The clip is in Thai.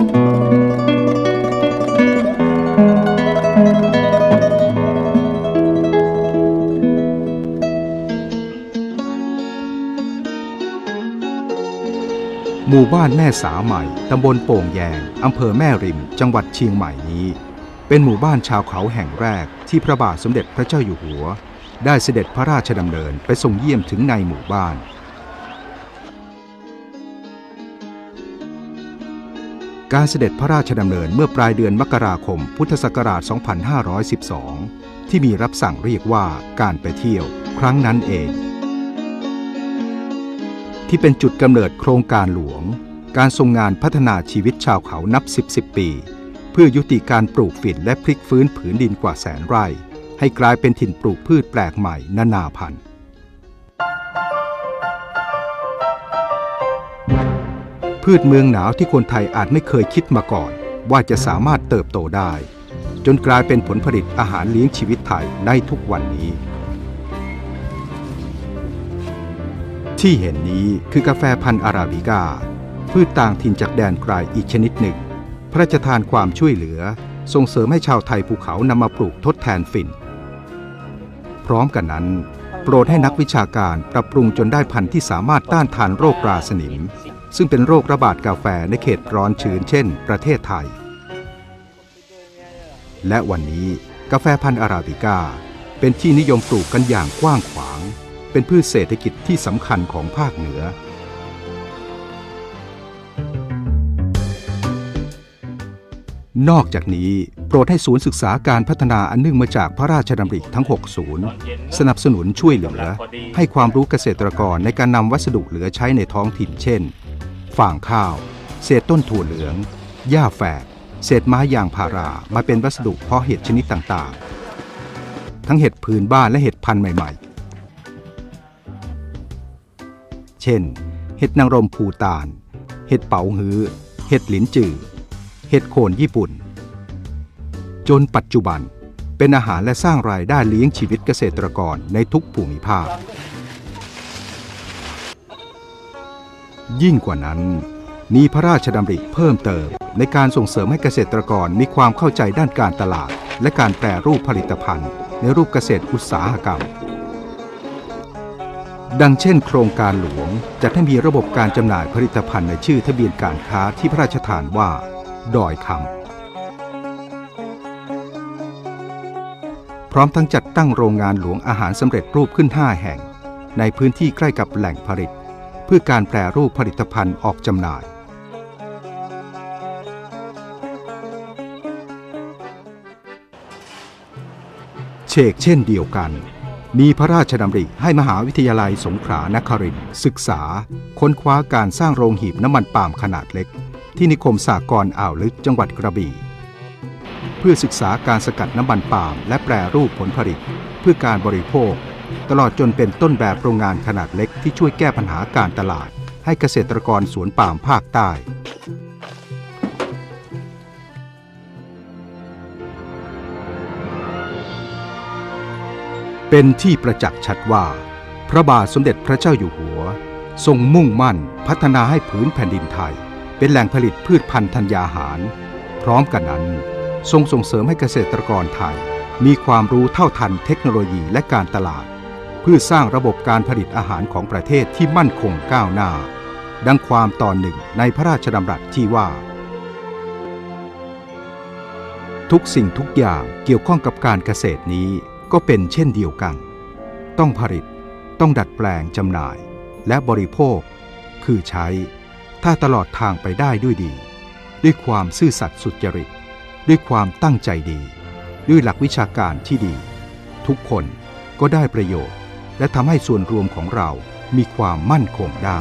หมู่บ้านแม่สาใหม่ ตำบลโป่งแยง อำเภอแม่ริม จังหวัดเชียงใหม่นี้ เป็นหมู่บ้านชาวเขาแห่งแรกที่พระบาทสมเด็จพระเจ้าอยู่หัว ได้เสด็จพระราชดำเนินไปทรงเยี่ยมถึงในหมู่บ้าน การเสด็จพระราชดำเนินเมื่อปลายเดือนมกราคมพุทธศักราช 2512 ที่มีรับสั่งเรียกว่าการไปเที่ยวครั้งนั้นเอง ที่เป็นจุดกำเนิดโครงการหลวง การทรงงานพัฒนาชีวิตชาวเขานับ 10 10ปี เพื่อยุติการปลูกฝิ่นและพลิกฟื้นผืนดินกว่าแสนไร่ ให้กลายเป็นถิ่นปลูกพืชแปลกใหม่นานาพันธุ์ พืชเมืองหนาวที่คนไทยอาจไม่เคยคิดมาก่อน ว่าจะสามารถเติบโตได้ จนกลายเป็นผลผลิตอาหารเลี้ยงชีวิตไทยในทุกวันนี้ ที่เห็นนี้คือกาแฟพันธุ์อาราบิกาพืชต่างถิ่นจากแดนไกลอีกชนิดหนึ่ง พระราชทานความช่วยเหลือ ส่งเสริมให้ชาวไทยภูเขานำมาปลูกทดแทนฝิ่น พร้อมกันนั้นโปรดให้นักวิชาการปรับปรุงจนได้พันธุ์ที่สามารถต้านทานโรคราสนิม ซึ่งเป็นโรคระบาดกาแฟในเขตร้อนชื้นเช่น ประเทศไทย และวันนี้กาแฟพันธุ์อาราบิก้า เป็นที่นิยมปลูกกันอย่างกว้างขวาง เป็นพืชเศรษฐกิจที่สำคัญของภาคเหนือ นอกจากนี้โปรดให้ศูนย์ศึกษาการพัฒนาอันเนื่องมาจากพระราชดำริทั้ง 6 ศูนย์ สนับสนุนช่วยเหลือ ให้ความรู้เกษตรกรในการนำวัสดุเหลือใช้ในท้องถิ่นเช่น ฟางข้าว เศษต้นถั่วเหลือง หญ้าแฝก เศษไม้ยางพารามาเป็นวัสดุเพาะเห็ดชนิดต่างๆ ทั้งเห็ดพื้นบ้านและเห็ดพันธุ์ใหม่ๆ เช่น เห็ดนางรมภูตาน เห็ดเป๋าฮื้อ เห็ดหลินจือ เห็ดโคนญี่ปุ่น จนปัจจุบันเป็นอาหารและสร้างรายได้เลี้ยงชีวิตเกษตรกรในทุกภูมิภาค ยิ่งกว่านั้น มีพระราชดำริเพิ่มเติม ในการส่งเสริมให้เกษตรกรมีความเข้าใจด้านการตลาด และการแปรรูปผลิตภัณฑ์ ในรูปเกษตรอุตสาหกรรม ดังเช่น โครงการหลวงจัดให้มีระบบการจำหน่ายผลิตภัณฑ์ในชื่อทะเบียนการค้าที่พระราชทานว่า ดอยคำพร้อมทั้งจัดตั้งโรงงานหลวงอาหารสำเร็จรูปขึ้น 5 แห่ง ในพื้นที่ใกล้กับแหล่งผลิต พื่อการแปรรูปผลิตภัณฑ์ออกจำหน่าย เชกเช่นเดียวกัน มีพระราชดำริให้มหาวิทยาลัยสงขลานครินทร์ศึกษา ค้นคว้าการสร้างโรงหีบน้ำมันปาล์มขนาดเล็ก ที่นิคมสากรอ่าวลึกจังหวัดกระบี่เพื่อศึกษาการสกัดน้ำมันปาล์มและแปรรูปผลผลิต เพื่อการบริโภค ตลอดจนเป็นต้นแบบโรงงานขนาดเล็กที่ช่วยแก้ปัญหาการตลาด ให้เกษตรกรสวนป่ามภาคใต้ เป็นที่ประจักษ์ชัดว่า พระบาทสมเด็จพระเจ้าอยู่หัว ทรงมุ่งมั่นพัฒนาให้ผืนแผ่นดินไทย เป็นแหล่งผลิตพืชพันธุ์ธัญญาหาร พร้อมกันนั้น ทรงส่งเสริมให้เกษตรกรไทยมีความรู้เท่าทันเทคโนโลยีและการตลาด เพื่อสร้างระบบการผลิตอาหารของประเทศที่มั่นคงก้าวหน้า ดังความตอนหนึ่งในพระราชดำรัสที่ว่า ทุกสิ่งทุกอย่างเกี่ยวข้องกับการเกษตรนี้ก็เป็นเช่นเดียวกัน ต้องผลิต ต้องดัดแปลงจำหน่าย และบริโภค คือใช้ ถ้าตลอดทางไปได้ด้วยดี ด้วยความซื่อสัตย์สุจริต ด้วยความตั้งใจดี ด้วยหลักวิชาการที่ดี ทุกคนก็ได้ประโยชน์ และทำให้ส่วนรวมของเรามีความมั่นคงได้